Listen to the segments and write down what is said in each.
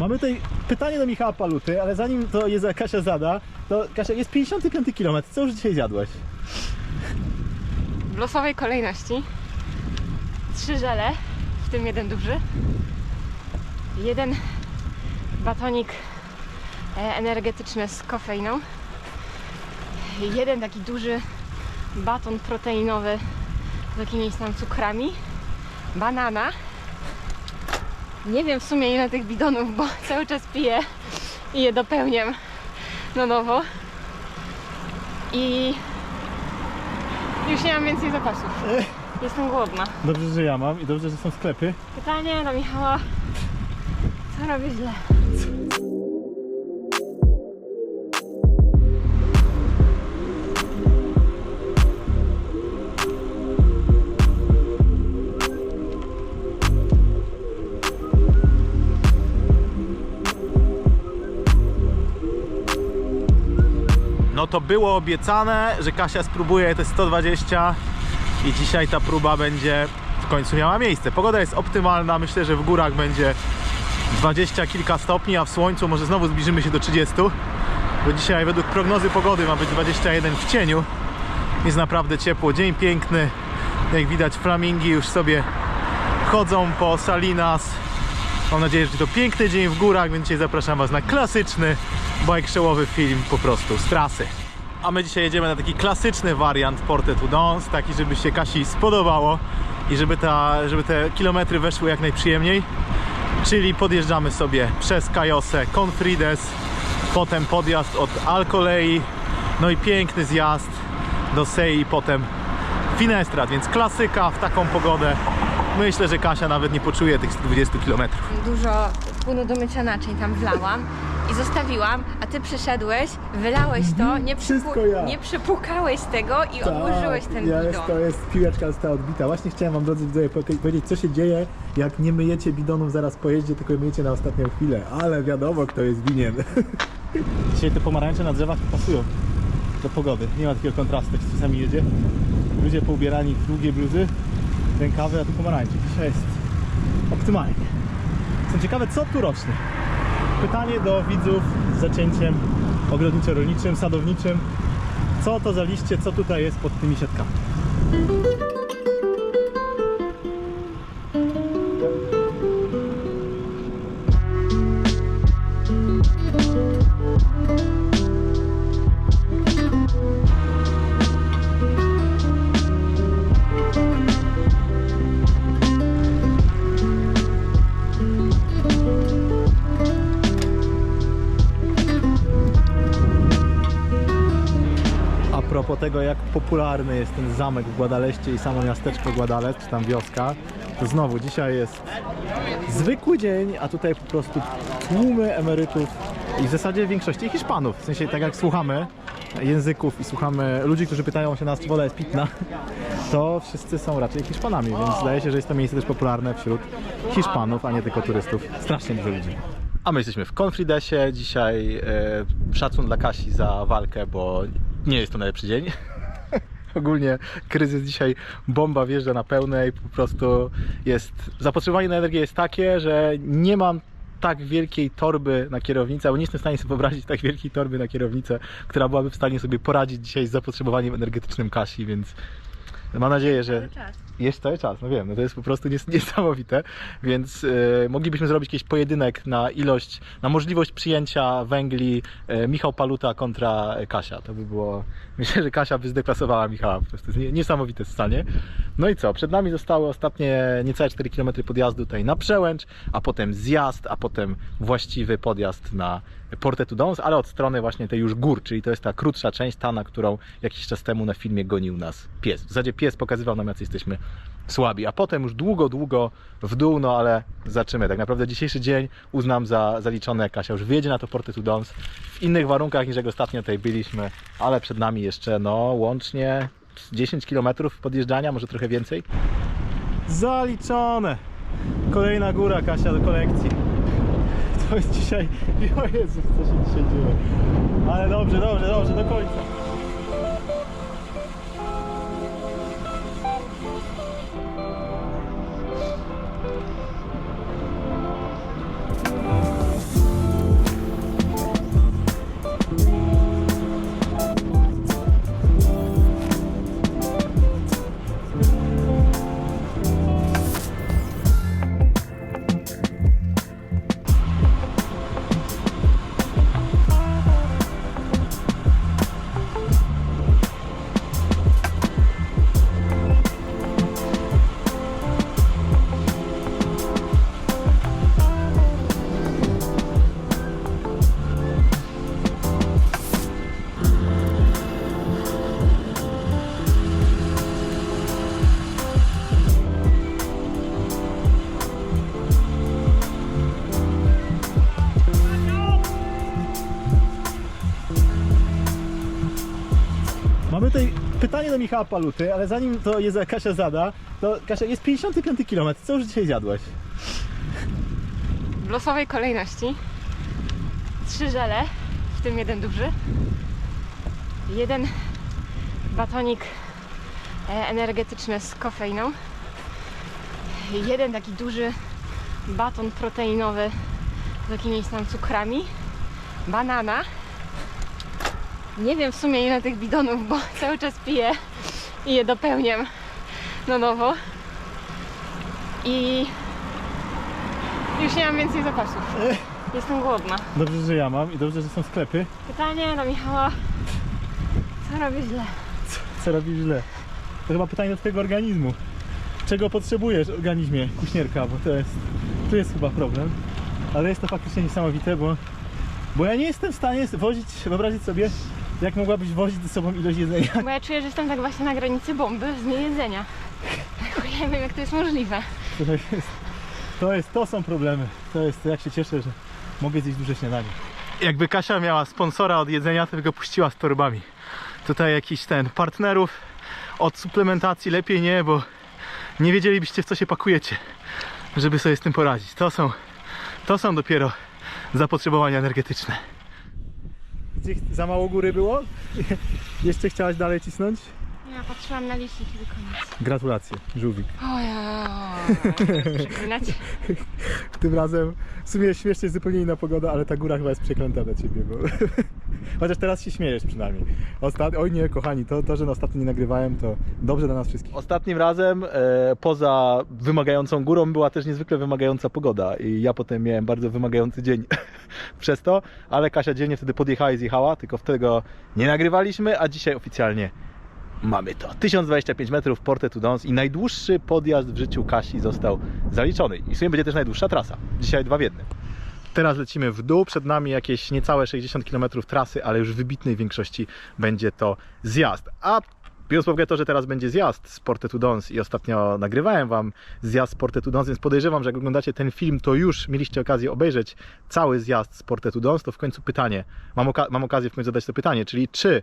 Mamy tutaj pytanie do Michała Paluty, ale zanim to jest Kasia zada, to Kasia, jest 55 km. Co już dzisiaj zjadłaś? W losowej kolejności trzy żele, w tym jeden duży, jeden batonik e, energetyczny z kofeiną, jeden taki duży baton proteinowy z jakimiś tam cukrami, banana. Nie wiem w sumie ile tych bidonów, bo cały czas piję i je dopełniam na nowo. I już nie mam więcej zapasów. Jestem głodna. Dobrze, że ja mam i dobrze, że są sklepy. Pytanie do Michała. Co robię źle? To było obiecane, że Kasia spróbuje te 120 i dzisiaj ta próba będzie w końcu miała miejsce. Pogoda jest optymalna, myślę, że w górach będzie 20 kilka stopni, a w słońcu może znowu zbliżymy się do 30. Bo dzisiaj według prognozy pogody ma być 21 w cieniu. Jest naprawdę ciepło, dzień piękny. Jak widać flamingi już sobie chodzą po Salinas. Mam nadzieję, że to piękny dzień w górach, więc dzisiaj zapraszam Was na klasyczny bajkshowowy film po prostu z trasy. A my dzisiaj jedziemy na taki klasyczny wariant Porte to Dons, taki żeby się Kasi spodobało i żeby, ta, żeby te kilometry weszły jak najprzyjemniej. Czyli podjeżdżamy sobie przez Kajosę, Confrides, potem podjazd od Alkolei, no i piękny zjazd do Sei, potem Finestrat, więc klasyka w taką pogodę. Myślę, że Kasia nawet nie poczuje tych 120 km. Dużo płynu do mycia naczyń tam wlałam i zostawiłam, a ty przyszedłeś, wylałeś to, nie, Wszystko ja. nie przypukałeś tego i odłożyłeś ten Tak, ja jest, bidon. to jest piłeczka została odbita. Właśnie chciałem wam drodzy widzowie powiedzieć co się dzieje jak nie myjecie bidonów zaraz po jeździe, tylko je myjecie na ostatnią chwilę. Ale wiadomo kto jest winien. Dzisiaj te pomarańcze na drzewach pasują do pogody. Nie ma takiego kontrastu, jak się czasami jedzie. Ludzie poubierani w długie bluzy, rękawy, a tu pomarańcze. Dzisiaj jest optymalnie. Jestem ciekawe co tu rośnie. Pytanie do widzów z zacięciem ogrodniczo-rolniczym, sadowniczym. Co to za liście, co tutaj jest pod tymi siatkami? Propos tego, jak popularny jest ten zamek w Guadaleście i samo miasteczko Guadalest, czy tam wioska, to znowu dzisiaj jest zwykły dzień, a tutaj po prostu tłumy emerytów i w zasadzie większości Hiszpanów. W sensie tak jak słuchamy języków i słuchamy ludzi, którzy pytają się nas, czy woda jest pitna, to wszyscy są raczej Hiszpanami, więc zdaje się, że jest to miejsce też popularne wśród Hiszpanów, a nie tylko turystów. Strasznie dużo ludzi. A my jesteśmy w Confridesie. Dzisiaj e, szacun dla Kasi za walkę, bo nie jest to najlepszy dzień. Ogólnie kryzys dzisiaj, bomba wjeżdża na pełnej, po prostu jest, zapotrzebowanie na energię jest takie, że nie mam tak wielkiej torby na kierownicę, albo nie jestem w stanie sobie wyobrazić tak wielkiej torby na kierownicę, która byłaby w stanie sobie poradzić dzisiaj z zapotrzebowaniem energetycznym Kasi, więc mam nadzieję, że... Jest cały czas, no wiem, no to jest po prostu nies- niesamowite, więc e, moglibyśmy zrobić jakiś pojedynek na ilość, na możliwość przyjęcia węgli e, Michał Paluta kontra e, Kasia. To by było, myślę, że Kasia by zdeklasowała Michała, po prostu jest nie, niesamowite stanie. No i co, przed nami zostały ostatnie niecałe 4 km podjazdu tutaj na Przełęcz, a potem zjazd, a potem właściwy podjazd na Porte to Dons, ale od strony właśnie tej już gór, czyli to jest ta krótsza część, ta, na którą jakiś czas temu na filmie gonił nas pies. W zasadzie pies pokazywał nam, jacy jesteśmy słabi, a potem już długo, długo w dół, no ale zaczymy. Tak naprawdę dzisiejszy dzień uznam za zaliczony, jak Kasia już wjedzie na to Porte to w innych warunkach niż jak ostatnio tutaj byliśmy, ale przed nami jeszcze no łącznie 10 km podjeżdżania, może trochę więcej. Zaliczone! Kolejna góra Kasia do kolekcji. To jest dzisiaj, o Jezus, co się dzisiaj dzieje. Ale dobrze, dobrze, dobrze, do końca. Pytanie do Michała Paluty, ale zanim to jest Kasia zada, to Kasia, jest 55 km, co już dzisiaj zjadłeś? W losowej kolejności trzy żele, w tym jeden duży. Jeden batonik e, energetyczny z kofeiną. Jeden taki duży baton proteinowy z jakimiś tam cukrami. Banana. Nie wiem w sumie ile tych bidonów, bo cały czas piję i je dopełniam na nowo. I już nie mam więcej zapasów. Jestem głodna. Dobrze, że ja mam i dobrze, że są sklepy. Pytanie do Michała. Co robię źle? Co robisz źle? To chyba pytanie do twojego organizmu. Czego potrzebujesz w organizmie kuśnierka, bo to jest, tu jest chyba problem. Ale jest to faktycznie niesamowite, bo, bo ja nie jestem w stanie wozić, wyobrazić sobie, jak mogłabyś wozić ze sobą ilość jedzenia. Bo ja czuję, że jestem tak właśnie na granicy bomby z niejedzenia. Ja nie wiem jak to jest możliwe. To jest, to jest, to są problemy. To jest, jak się cieszę, że mogę zjeść duże śniadanie. Jakby Kasia miała sponsora od jedzenia, to by go puściła z torbami. Tutaj jakiś ten partnerów od suplementacji lepiej nie, bo nie wiedzielibyście w co się pakujecie, żeby sobie z tym poradzić. To są, to są dopiero zapotrzebowania energetyczne. Gdzie za mało góry było? Jeszcze chciałaś dalej cisnąć? Ja patrzyłam na licznik i koniec. Gratulacje, żółwik. O ja. Przeklinać. Tym razem w sumie śmiesznie jest zupełnie inna pogoda, ale ta góra chyba jest przeklęta dla ciebie, bo... Chociaż teraz się śmiejesz przynajmniej. Ostat... Oj nie, kochani, to, to, że na ostatnio nie nagrywałem, to dobrze dla nas wszystkich. Ostatnim razem, e, poza wymagającą górą, była też niezwykle wymagająca pogoda i ja potem miałem bardzo wymagający dzień przez to, ale Kasia dziennie wtedy podjechała i zjechała, tylko wtedy go nie nagrywaliśmy, a dzisiaj oficjalnie Mamy to. 1025 metrów Porte Tudons i najdłuższy podjazd w życiu Kasi został zaliczony. I w sumie będzie też najdłuższa trasa. Dzisiaj dwa w jednym. Teraz lecimy w dół, przed nami jakieś niecałe 60 km trasy, ale już w wybitnej większości będzie to zjazd. A biorąc pod uwagę to, że teraz będzie zjazd z Porte Tudons i ostatnio nagrywałem Wam zjazd z Porte Tudons, więc podejrzewam, że jak oglądacie ten film, to już mieliście okazję obejrzeć cały zjazd z Porte Tudons, to w końcu pytanie, mam, oka- mam okazję w końcu zadać to pytanie, czyli czy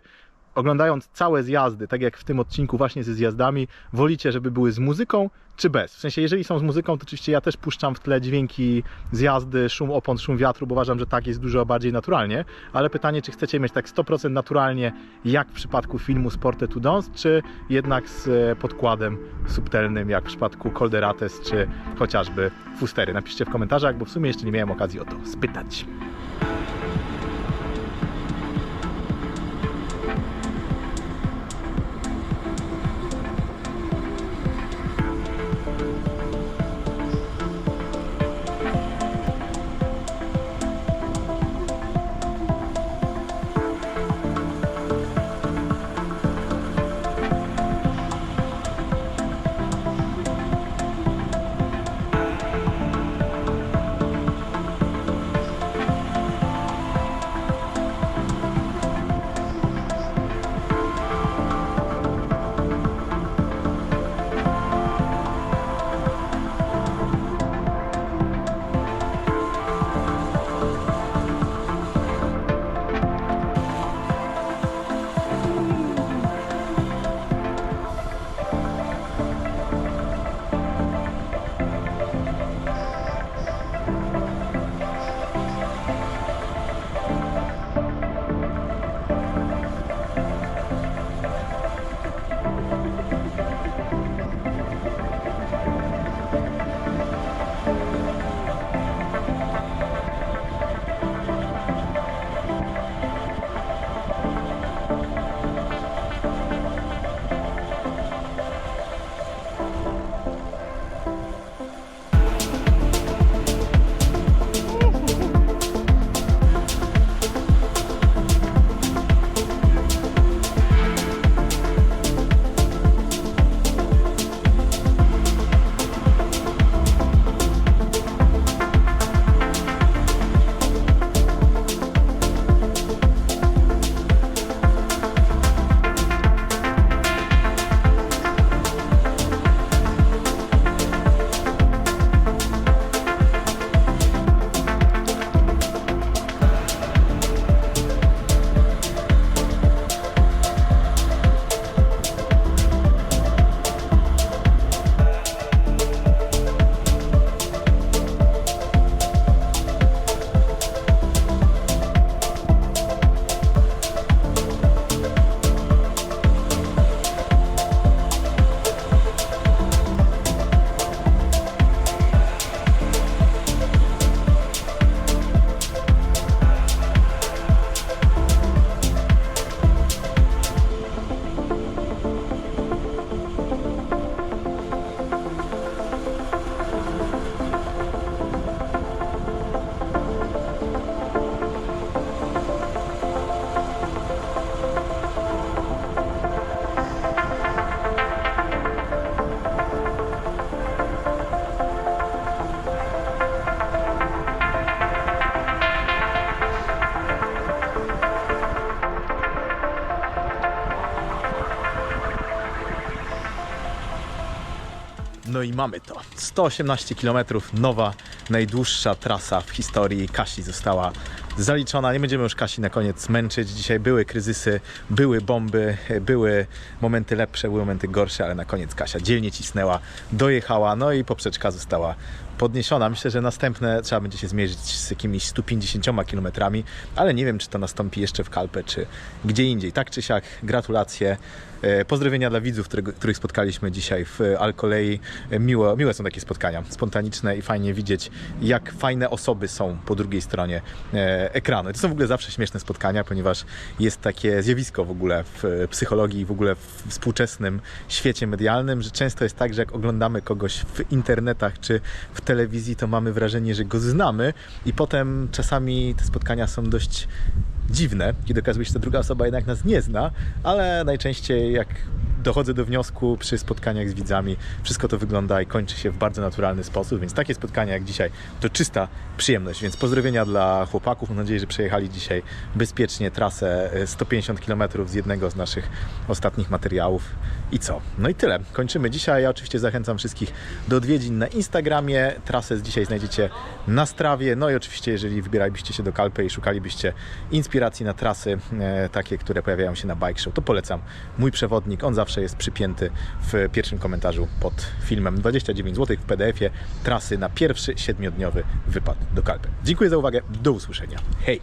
oglądając całe zjazdy, tak jak w tym odcinku właśnie ze zjazdami, wolicie, żeby były z muzyką czy bez? W sensie, jeżeli są z muzyką, to oczywiście ja też puszczam w tle dźwięki zjazdy, szum opon, szum wiatru, bo uważam, że tak jest dużo bardziej naturalnie, ale pytanie, czy chcecie mieć tak 100% naturalnie, jak w przypadku filmu Sporte to Dance, czy jednak z e, podkładem subtelnym, jak w przypadku Colderates, czy chociażby Fustery? Napiszcie w komentarzach, bo w sumie jeszcze nie miałem okazji o to spytać. Mamy to. 118 km, nowa, najdłuższa trasa w historii Kasi została zaliczona. Nie będziemy już Kasi na koniec męczyć. Dzisiaj były kryzysy, były bomby, były momenty lepsze, były momenty gorsze, ale na koniec Kasia dzielnie cisnęła, dojechała, no i poprzeczka została podniesiona. Myślę, że następne trzeba będzie się zmierzyć z jakimiś 150 km, ale nie wiem, czy to nastąpi jeszcze w Kalpę, czy gdzie indziej. Tak czy siak, gratulacje. E, Pozdrowienia dla widzów, których spotkaliśmy dzisiaj w Alkolei. E, Miło, miłe są takie spotkania, spontaniczne i fajnie widzieć, jak fajne osoby są po drugiej stronie e, ekranu. To są w ogóle zawsze śmieszne spotkania, ponieważ jest takie zjawisko w ogóle w psychologii, w ogóle w współczesnym świecie medialnym, że często jest tak, że jak oglądamy kogoś w internetach czy w telewizji, to mamy wrażenie, że go znamy i potem czasami te spotkania są dość dziwne, kiedy okazuje się, że ta druga osoba jednak nas nie zna, ale najczęściej jak dochodzę do wniosku przy spotkaniach z widzami, wszystko to wygląda i kończy się w bardzo naturalny sposób, więc takie spotkania jak dzisiaj to czysta przyjemność, więc pozdrowienia dla chłopaków, mam nadzieję, że przejechali dzisiaj bezpiecznie trasę e, 150 km z jednego z naszych ostatnich materiałów. I co? No i tyle, kończymy dzisiaj, ja oczywiście zachęcam wszystkich do odwiedzin na Instagramie, trasę z dzisiaj znajdziecie na Strawie, no i oczywiście jeżeli wybieralibyście się do Kalpy i szukalibyście inspiracji na trasy e, takie, które pojawiają się na Bike Show, to polecam. Mój przewodnik, on zawsze jest przypięty w pierwszym komentarzu pod filmem. 29 zł w PDF-ie trasy na pierwszy siedmiodniowy wypad do Kalpy. Dziękuję za uwagę, do usłyszenia. Hej!